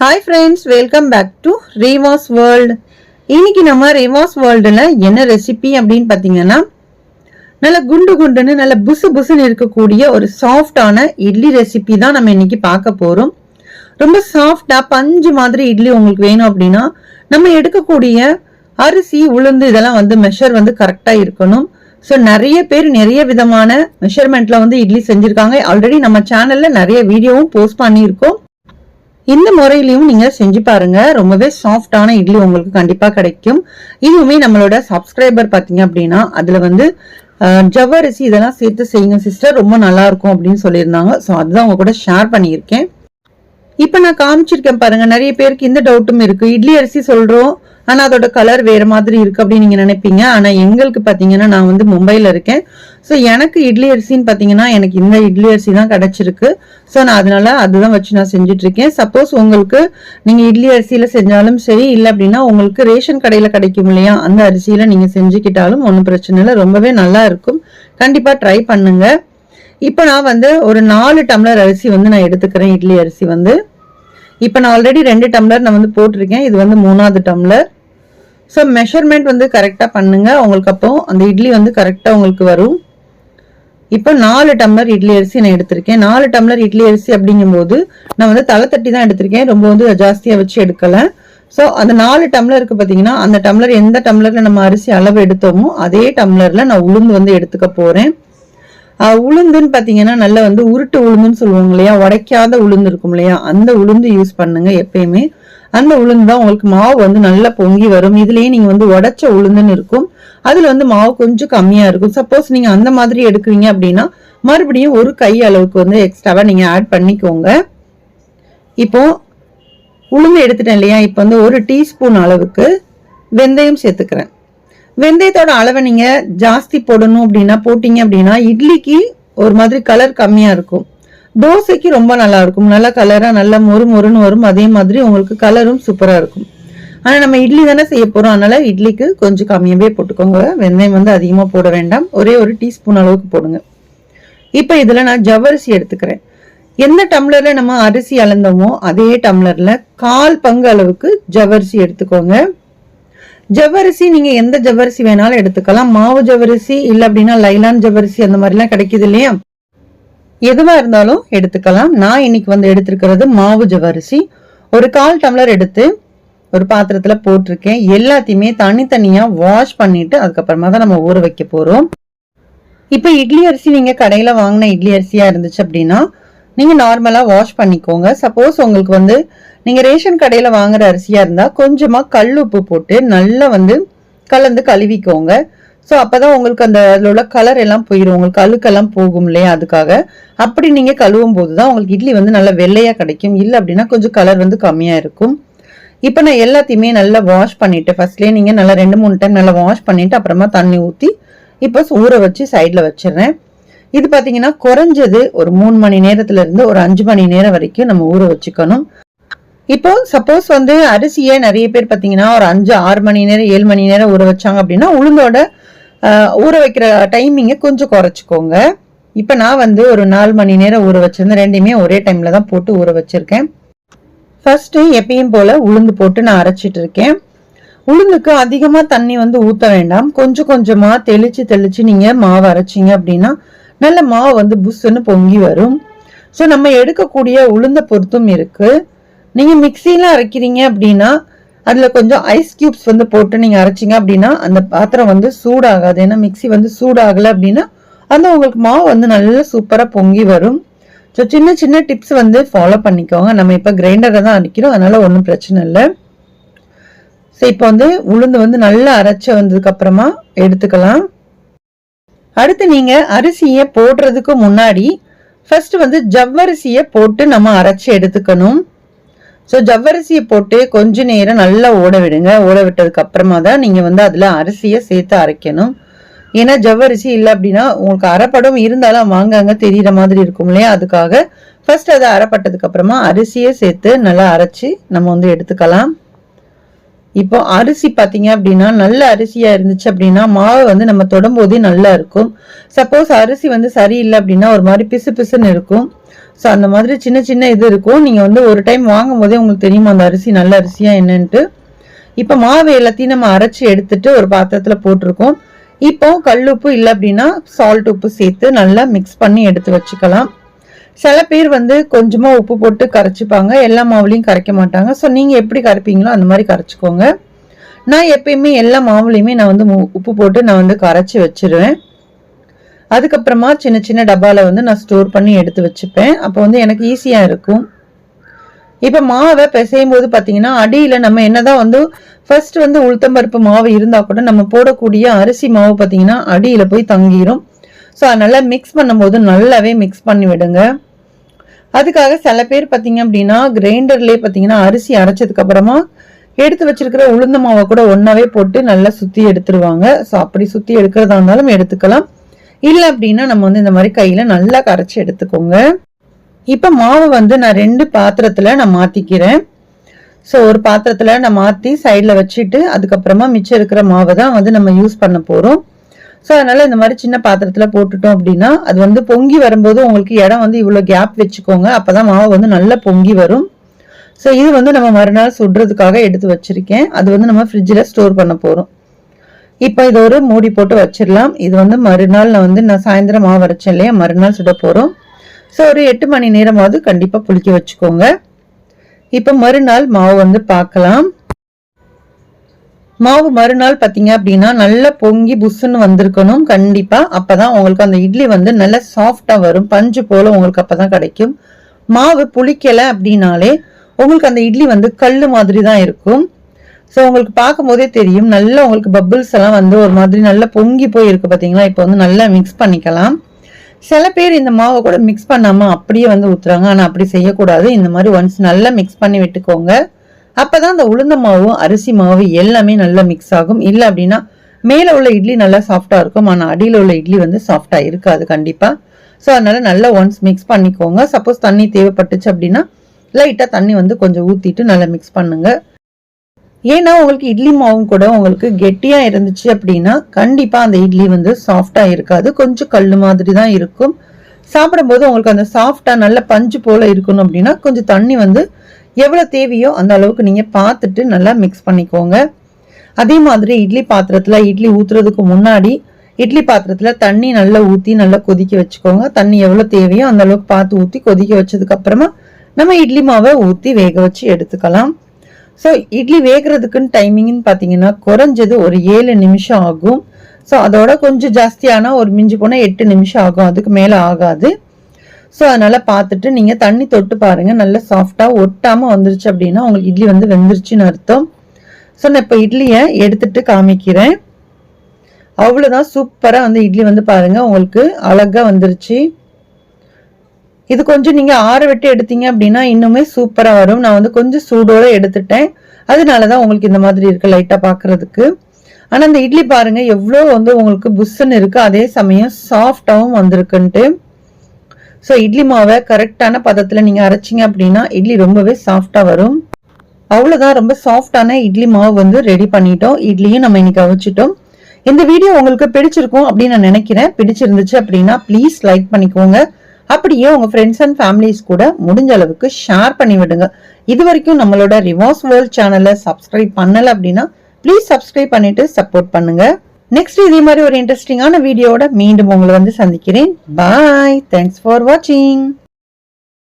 Hi friends welcome back to Riwaz world இன்னைக்கு நம்ம ரீவாஸ் வேர்ல்டில் என்ன ரெசிபி அப்படின்னு பார்த்தீங்கன்னா நல்ல குண்டு குண்டுன்னு நல்ல புசு புசுன்னு இருக்கக்கூடிய ஒரு சாஃப்டான இட்லி ரெசிபி தான் நம்ம இன்னைக்கு பார்க்க போகிறோம் ரொம்ப சாஃப்டாக பஞ்சு மாதிரி இட்லி உங்களுக்கு வேணும் அப்படின்னா நம்ம எடுக்கக்கூடிய அரிசி உளுந்து இதெல்லாம் வந்து மெஷர் வந்து கரெக்டாக இருக்கணும். ஸோ நிறைய பேர் நிறைய விதமான மெஷர்மெண்ட்டில் வந்து இட்லி செஞ்சுருக்காங்க. ஆல்ரெடி நம்ம சேனலில் நிறைய வீடியோவும் போஸ்ட் பண்ணியிருக்கோம். இந்த முறையிலையும் நீங்கள் செஞ்சு பாருங்க. ரொம்பவே சாஃப்டான இட்லி உங்களுக்கு கண்டிப்பாக கிடைக்கும். இதுவுமே நம்மளோட சப்ஸ்கிரைபர் பார்த்தீங்க அப்படின்னா அதில் வந்து ஜவ்வரிசி இதெல்லாம் சேர்த்து செய்யுங்க சிஸ்டர் ரொம்ப நல்லா இருக்கும் அப்படின்னு சொல்லியிருந்தாங்க. ஸோ அதுதான் உங்க கூட ஷேர் பண்ணியிருக்கேன். இப்போ நான் காமிச்சிருக்கேன் பாருங்க நிறைய பேருக்கு இந்த டவுட்டும் இருக்கு. இட்லி அரிசி சொல்றோம் ஆனால் அதோட கலர் வேறு மாதிரி இருக்குது அப்படின்னு நீங்கள் நினைப்பீங்க. ஆனால் எங்களுக்கு பார்த்தீங்கன்னா நான் வந்து மும்பையில் இருக்கேன். ஸோ எனக்கு இட்லி அரிசின்னு பார்த்தீங்கன்னா எனக்கு இந்த இட்லி அரிசி தான் கிடைச்சிருக்கு. ஸோ நான் அதனால அதுதான் வச்சு நான் செஞ்சுட்டு இருக்கேன் சப்போஸ் உங்களுக்கு நீங்கள் இட்லி அரிசியில் செஞ்சாலும் சரி இல்லை அப்படின்னா உங்களுக்கு ரேஷன் கடையில் கிடைக்கும் இல்லையா? அந்த அரிசியில் நீங்கள் செஞ்சுக்கிட்டாலும் ஒன்றும் பிரச்சனை இல்லை. ரொம்பவே நல்லா இருக்கும். கண்டிப்பாக ட்ரை பண்ணுங்கள் இப்போ நான் வந்து ஒரு நாலு டம்ளர் அரிசி வந்து நான் எடுத்துக்கிறேன். இட்லி அரிசி வந்து. இப்போ நான் ஆல்ரெடி ரெண்டு டம்ளர் நான் வந்து போட்டிருக்கேன். இது வந்து மூணாவது டம்ளர். ஸோ மெஷர்மெண்ட் வந்து கரெக்டாக பண்ணுங்கள் உங்களுக்கு அப்போ அந்த இட்லி வந்து கரெக்டாக உங்களுக்கு வரும். இப்போ நாலு டம்ளர் இட்லி அரிசி நான் எடுத்திருக்கேன். நாலு டம்ளர் இட்லி அரிசி அப்படிங்கும்போது நான் வந்து தலை தட்டி தான் எடுத்திருக்கேன். ரொம்ப வந்து ஜாஸ்தியாக வச்சு எடுக்கலை. ஸோ அந்த நாலு டம்ளருக்கு பார்த்தீங்கன்னா அந்த டம்ளர் எந்த டம்ளரில் நம்ம அரிசி அளவு எடுத்தோமோ அதே டம்ளரில் நான் உளுந்து வந்து எடுத்துக்க போகிறேன் உளுந்துன்னு பார்த்தீங்கன்னா நல்லா வந்து உருட்டு உளுந்துன்னு சொல்லுவாங்க இல்லையா? உடைக்காத உளுந்து இருக்கும் இல்லையா? அந்த உளுந்து யூஸ் பண்ணுங்க எப்பயுமே. அந்த உளுந்து தான் உங்களுக்கு மாவு வந்து நல்லா பொங்கி வரும். இதுலயே நீங்க வந்து உடைச்ச உளுந்துன்னு இருக்கும். அதுல வந்து மாவு கொஞ்சம் கம்மியா இருக்கும். சப்போஸ் நீங்க அந்த மாதிரி எடுக்கிறீங்க அப்படின்னா மறுபடியும் ஒரு கை அளவுக்கு வந்து எக்ஸ்ட்ராவா நீங்க ஆட் பண்ணிக்கோங்க. இப்போ உளுந்து எடுத்துட்டேன் இல்லையா? இப்போ வந்து ஒரு டீஸ்பூன் அளவுக்கு வெந்தயம் சேர்த்துக்கிறேன். வெந்தயத்தோட அளவை நீங்க ஜாஸ்தி போடணும் அப்படின்னா போட்டீங்க அப்படின்னா இட்லிக்கு ஒரு மாதிரி கலர் கம்மியா இருக்கும். தோசைக்கு ரொம்ப நல்லா இருக்கும். நல்ல கலரா நல்ல மொறு மொறுன்னு வரும். அதே மாதிரி உங்களுக்கு கலரும் சூப்பரா இருக்கும். ஆனா நம்ம இட்லி தானே செய்ய போறோம். அதனால இட்லிக்கு கொஞ்சம் கம்மியாவே போட்டுக்கோங்க. வெந்தயம் வந்து அதிகமா போட வேண்டாம். ஒரே ஒரு டீஸ்பூன் அளவுக்கு போடுங்க. இப்போ இதுல நான் ஜவ்வரிசி எடுத்துக்கிறேன். எந்த டம்ளர்ல நம்ம அரிசி அளந்தோமோ அதே டம்ளர்ல கால் பங்கு அளவுக்கு ஜவ்வரிசி எடுத்துக்கோங்க. ஜவ்வரிசி நீங்க எந்த ஜவ்வரிசி வேணாலும் எடுத்துக்கலாம். மாவு ஜவ்வரிசி இல்ல அப்படின்னா லைலான் ஜவ்வரிசி அந்த மாதிரிலாம் கிடைக்குது இல்லையா? எதுவா இருந்தாலும் எடுத்துக்கலாம். நான் இன்னைக்கு வந்து எடுத்திருக்கிறது மாவு ஜவ்வரிசி. ஒரு கால் டம்ளர் எடுத்து ஒரு பாத்திரத்துல போட்டிருக்கேன். எல்லாத்தையுமே தனித்தனியா வாஷ் பண்ணிட்டு அதுக்கப்புறமா தான் நம்ம ஊற வைக்க போறோம். இப்போ இட்லி அரிசி நீங்க கடையில வாங்கின இட்லி அரிசியா இருந்துச்சு அப்படின்னா நீங்க நார்மலா வாஷ் பண்ணிக்கோங்க. சப்போஸ் உங்களுக்கு வந்து நீங்க ரேஷன் கடையில வாங்குற அரிசியா இருந்தா கொஞ்சமா கல் உப்பு போட்டு நல்லா வந்து கலந்து கழுவிக்கோங்க. ஸோ அப்பதான் உங்களுக்கு அந்த அதில் உள்ள கலர் எல்லாம் போயிடும் உங்களுக்கு அழுக்கெல்லாம் போகும் இல்லையா அதுக்காக. அப்படி நீங்கள் கழுவும் போது தான் உங்களுக்கு இட்லி வந்து நல்லா வெள்ளையா கிடைக்கும். இல்லை அப்படின்னா கொஞ்சம் கலர் வந்து கம்மியா இருக்கும். இப்போ நான் எல்லாத்தையுமே நல்லா வாஷ் பண்ணிட்டு ஃபர்ஸ்ட்லேயே நீங்க நல்லா ரெண்டு மூணு டைம் நல்லா வாஷ் பண்ணிட்டு அப்புறமா தண்ணி ஊற்றி இப்போ ஊற வச்சு சைடில் வச்சிடுறேன். இது பார்த்தீங்கன்னா குறைஞ்சது ஒரு மூணு மணி நேரத்துல இருந்து ஒரு அஞ்சு மணி நேரம் வரைக்கும் நம்ம ஊற வச்சுக்கணும். இப்போ சப்போஸ் வந்து அரிசியை நிறைய பேர் பார்த்தீங்கன்னா ஒரு அஞ்சு ஆறு மணி நேரம் ஏழு மணி நேரம் ஊற வச்சாங்க அப்படின்னா உளுந்தோட ஊற வைக்கிற டைமிங்கை கொஞ்சம் குறைச்சிக்கோங்க. இப்போ நான் வந்து ஒரு நாலு மணி நேரம் ஊற வச்சிருந்தேன் ரெண்டையுமே ஒரே டைமில் தான் போட்டு ஊற வச்சுருக்கேன். ஃபஸ்ட்டு எப்பயும் போல் உளுந்து போட்டு நான் அரைச்சிட்டு இருக்கேன். உளுந்துக்கு அதிகமாக தண்ணி வந்து ஊற்ற வேண்டாம். கொஞ்சம் கொஞ்சமாக தெளித்து தெளித்து நீங்கள் மாவு அரைச்சீங்க அப்படின்னா நல்ல மாவு வந்து புஷ்ஷுன்னு பொங்கி வரும். ஸோ நம்ம எடுக்கக்கூடிய உளுந்தை பொறுத்தும் இருக்குது நீங்கள் மிக்சியில் அரைக்கிறீங்க அப்படின்னா அதில் கொஞ்சம் ஐஸ் கியூப்ஸ் வந்து போட்டு நீங்கள் அரைச்சீங்க அப்படின்னா அந்த பாத்திரம் வந்து சூடாகாது. ஏன்னா மிக்ஸி வந்து சூடாகலை அப்படின்னா அந்த உங்களுக்கு மாவு வந்து நல்லா சூப்பராக பொங்கி வரும். ஸோ சின்ன சின்ன டிப்ஸ் வந்து ஃபாலோ பண்ணிக்கோங்க. நம்ம இப்போ கிரைண்டரை தான் அரைக்கிறோம். அதனால் ஒன்றும் பிரச்சனை இல்லை. ஸோ இப்போ வந்து உளுந்து வந்து நல்லா அரைச்சி வந்ததுக்கப்புறமா எடுத்துக்கலாம். அடுத்து நீங்கள் அரிசியை போடுறதுக்கு முன்னாடி ஃபர்ஸ்ட் வந்து ஜவ்வரிசியை போட்டு நம்ம அரைச்சி எடுத்துக்கணும். ஸோ ஜவ்வரிசியை போட்டு கொஞ்ச நேரம் நல்லா ஓட விடுங்க. ஓட விட்டதுக்கு அப்புறமா தான் நீங்கள் வந்து அதில் அரிசியை சேர்த்து அரைக்கணும். ஏன்னா ஜவ்வரிசி இல்லை அப்படின்னா உங்களுக்கு அரைப்படம் இருந்தாலும் வாங்காங்க தெரியிற மாதிரி இருக்கும் இல்லையா? அதுக்காக ஃபர்ஸ்ட் அதை அரைப்பட்டதுக்கு அப்புறமா அரிசியை சேர்த்து நல்லா அரைச்சி நம்ம வந்து எடுத்துக்கலாம். இப்போ அரிசி பார்த்தீங்க அப்படின்னா நல்ல அரிசியாக இருந்துச்சு அப்படின்னா மாவு வந்து நம்ம தொடும்போதே நல்லா இருக்கும். சப்போஸ் அரிசி வந்து சரியில்லை அப்படின்னா ஒரு மாதிரி பிசு பிசுன்னு இருக்கும். ஸோ அந்த மாதிரி சின்ன சின்ன இது இருக்கும். நீங்கள் வந்து ஒரு டைம் வாங்கும் போதே உங்களுக்கு தெரியுமா அந்த அரிசி நல்ல அரிசியாக என்னன்ட்டு? இப்போ மாவு எல்லாத்தையும் நம்ம அரைச்சி எடுத்துட்டு ஒரு பாத்திரத்தில் போட்டிருக்கோம். இப்போ உப்பு இல்லை அப்படின்னா சால்ட் உப்பு சேர்த்து நல்லா மிக்ஸ் பண்ணி எடுத்து வச்சுக்கலாம். சில பேர் வந்து கொஞ்சமாக உப்பு போட்டு கரைச்சிப்பாங்க. எல்லா மாவுலையும் கரைக்க மாட்டாங்க. ஸோ நீங்கள் எப்படி கரைப்பீங்களோ அந்த மாதிரி கரைச்சிக்கோங்க. நான் எப்பயுமே எல்லா மாவுலையுமே நான் வந்து உப்பு போட்டு நான் வந்து கரைச்சி வச்சிருவேன். அதுக்கப்புறமா சின்ன சின்ன டப்பாவில் வந்து நான் ஸ்டோர் பண்ணி எடுத்து வச்சுப்பேன். அப்போ வந்து எனக்கு ஈஸியாக இருக்கும். இப்போ மாவை பிசையும் போது பார்த்தீங்கன்னா அடியில் நம்ம என்னதான் வந்து ஃபர்ஸ்ட் வந்து உளுத்தம்பருப்பு மாவு இருந்தால் கூட நம்ம போடக்கூடிய அரிசி மாவு பார்த்தீங்கன்னா அடியில் போய் தங்கிரும். ஸோ அதனால் மிக்ஸ் பண்ணும்போது நல்லாவே மிக்ஸ் பண்ணி விடுங்க. அதுக்காக சில பேர் பார்த்தீங்க அப்படின்னா கிரைண்டர்லேயே பார்த்தீங்கன்னா அரிசி அரைச்சதுக்கப்புறமா எடுத்து வச்சிருக்கிற உளுந்த மாவை கூட ஒன்றாவே போட்டு நல்லா சுற்றி எடுத்துருவாங்க. ஸோ அப்படி சுற்றி எடுக்கிறதா இருந்தாலும் எடுத்துக்கலாம். இல்லை அப்படின்னா நம்ம வந்து இந்த மாதிரி கையில் நல்லா கரைச்சி எடுத்துக்கோங்க. இப்போ மாவு வந்து நான் ரெண்டு பாத்திரத்தில் நான் மாற்றிக்கிறேன் ஸோ ஒரு பாத்திரத்தில் நான் மாற்றி சைடில் வச்சுட்டு அதுக்கப்புறமா மிச்சம் இருக்கிற மாவை தான் வந்து நம்ம யூஸ் பண்ண போகிறோம் ஸோ அதனால் இந்த மாதிரி சின்ன பாத்திரத்தில் போட்டுட்டோம் அப்படின்னா அது வந்து பொங்கி வரும்போது உங்களுக்கு இடம் வந்து இவ்வளோ கேப் வச்சுக்கோங்க. அப்போ தான் மாவு வந்து நல்லா பொங்கி வரும். ஸோ இது வந்து நம்ம மறுநாள் சுடுறதுக்காக எடுத்து வச்சுருக்கேன். அது வந்து நம்ம ஃப்ரிட்ஜில் ஸ்டோர் பண்ண போகிறோம் இப்போ இது ஒரு மூடி போட்டு வச்சிடலாம். இது வந்து மறுநாள் நான் வந்து நான் சாயந்தரம் மாவு வரைச்சேன் இல்லையா? மறுநாள் சுட போகிறோம் ஸோ ஒரு எட்டு மணி நேரமாவது கண்டிப்பாக புளிக்க வச்சுக்கோங்க. இப்போ மறுநாள் மாவு வந்து பார்க்கலாம் மாவு மறுநாள் பார்த்தீங்க அப்படின்னா நல்லா பொங்கி புஷ்ஷுன்னு வந்திருக்கணும். கண்டிப்பாக அப்போ தான் உங்களுக்கு அந்த இட்லி வந்து நல்லா சாஃப்டாக வரும். பஞ்சு போல் உங்களுக்கு அப்போ தான் கிடைக்கும். மாவு புளிக்கலை அப்படின்னாலே உங்களுக்கு அந்த இட்லி வந்து கல் மாதிரி தான் இருக்கும். ஸோ உங்களுக்கு பார்க்கும் போதே தெரியும். நல்லா உங்களுக்கு பபிள்ஸ் எல்லாம் வந்து ஒரு மாதிரி நல்லா பொங்கி போய் இருக்கு பார்த்தீங்களா? இப்போ வந்து நல்லா மிக்ஸ் பண்ணிக்கலாம். சில பேர் இந்த மாவை கூட மிக்ஸ் பண்ணாமல் அப்படியே வந்து ஊற்றுறாங்க ஆனால் அப்படி செய்யக்கூடாது. இந்த மாதிரி ஒன்ஸ் நல்லா மிக்ஸ் பண்ணி விட்டுக்கோங்க. அப்போ தான் அந்த உளுந்த மாவும் அரிசி மாவு எல்லாமே நல்லா மிக்ஸ் ஆகும். இல்லை அப்படின்னா மேலே உள்ள இட்லி நல்லா சாஃப்டாக இருக்கும். ஆனால் அடியில் உள்ள இட்லி வந்து சாஃப்டாக இருக்காது கண்டிப்பாக ஸோ அதனால் நல்லா ஒன்ஸ் மிக்ஸ் பண்ணிக்கோங்க. சப்போஸ் தண்ணி தேவைப்பட்டுச்சு அப்படின்னா லைட்டாக தண்ணி வந்து கொஞ்சம் ஊற்றிட்டு நல்லா மிக்ஸ் பண்ணுங்கள் ஏன்னா உங்களுக்கு இட்லி மாவும் கூட உங்களுக்கு கெட்டியாக இருந்துச்சு அப்படின்னா கண்டிப்பாக அந்த இட்லி வந்து சாஃப்டாக இருக்காது. கொஞ்சம் கல் மாதிரி தான் இருக்கும். சாப்பிடும்போது உங்களுக்கு அந்த சாஃப்டாக நல்ல பஞ்சு போல் இருக்கணும் அப்படின்னா கொஞ்சம் தண்ணி வந்து எவ்வளோ தேவையோ அந்த அளவுக்கு நீங்கள் பார்த்துட்டு நல்லா மிக்ஸ் பண்ணிக்கோங்க. அதே மாதிரி இட்லி பாத்திரத்தில் இட்லி ஊற்றுறதுக்கு முன்னாடி இட்லி பாத்திரத்தில் தண்ணி நல்லா ஊற்றி நல்லா கொதிக்க வச்சுக்கோங்க. தண்ணி எவ்வளோ தேவையோ அந்த அளவுக்கு பார்த்து ஊற்றி கொதிக்க வச்சதுக்கப்புறமா நம்ம இட்லி மாவை ஊற்றி வேக வச்சு எடுத்துக்கலாம். ஸோ இட்லி வேகிறதுக்குன்னு டைமிங்னு பார்த்தீங்கன்னா குறைஞ்சது ஒரு ஏழு நிமிஷம் ஆகும். ஸோ அதோட கொஞ்சம் ஜாஸ்தியான ஒரு மிஞ்சி போனால் எட்டு நிமிஷம் ஆகும். அதுக்கு மேலே ஆகாது. ஸோ அதனால் பார்த்துட்டு நீங்கள் தண்ணி தொட்டு பாருங்கள் நல்லா சாஃப்டாக ஒட்டாமல் வந்துருச்சு அப்படின்னா உங்களுக்கு இட்லி வந்து வெந்துருச்சுன்னு அர்த்தம். ஸோ நான் இப்போ இட்லியை எடுத்துட்டு காமிக்கிறேன். அவ்வளோதான் சூப்பராக வந்து இட்லி வந்து பாருங்கள் உங்களுக்கு அழகாக வந்துருச்சு. இது கொஞ்சம் நீங்கள் ஆற வெட்டி எடுத்தீங்க அப்படின்னா இன்னுமே சூப்பராக வரும். நான் வந்து கொஞ்சம் சூடோடு எடுத்துட்டேன். அதனால தான் உங்களுக்கு இந்த மாதிரி இருக்குது லைட்டாக பார்க்குறதுக்கு ஆனால் இந்த இட்லி பாருங்கள் எவ்வளோ வந்து உங்களுக்கு புஷ்ஷுன்னு இருக்குது அதே சமயம் சாஃப்டாகவும் வந்திருக்குன்ட்டு. ஸோ இட்லி மாவை கரெக்டான பதத்தில் நீங்கள் அரைச்சிங்க அப்படின்னா இட்லி ரொம்பவே சாஃப்டாக வரும். அவ்வளோதான் ரொம்ப சாஃப்டான இட்லி மாவு வந்து ரெடி பண்ணிட்டோம். இட்லியும் நம்ம இன்னைக்கு அவிச்சிட்டோம். இந்த வீடியோ உங்களுக்கு பிடிச்சிருக்கும் அப்படின்னு நான் நினைக்கிறேன். பிடிச்சிருந்துச்சு அப்படின்னா ப்ளீஸ் லைக் பண்ணிக்கோங்க. அப்படியே உங்க ஃப்ரெண்ட்ஸ் அண்ட் ஃபேமிலிஸ் கூட முடிஞ்ச அளவுக்கு ஷேர் பண்ணி விடுங்க. இது வரைக்கும் நம்மளோட ரிவார்ஸ் வேர்ல்ட் சேனலை சப்ஸ்கிரைப் பண்ணல அப்படின்னா ப்ளீஸ் சப்ஸ்கிரைப் பண்ணிட்டு சப்போர்ட் பண்ணுங்க. நெக்ஸ்ட் இதே மாதிரி ஒரு இன்ட்ரெஸ்டிங்கான வீடியோட மீண்டும் உங்களை வந்து சந்திக்கிறேன். பாய் தேங்க்ஸ் ஃபார் வாட்சிங்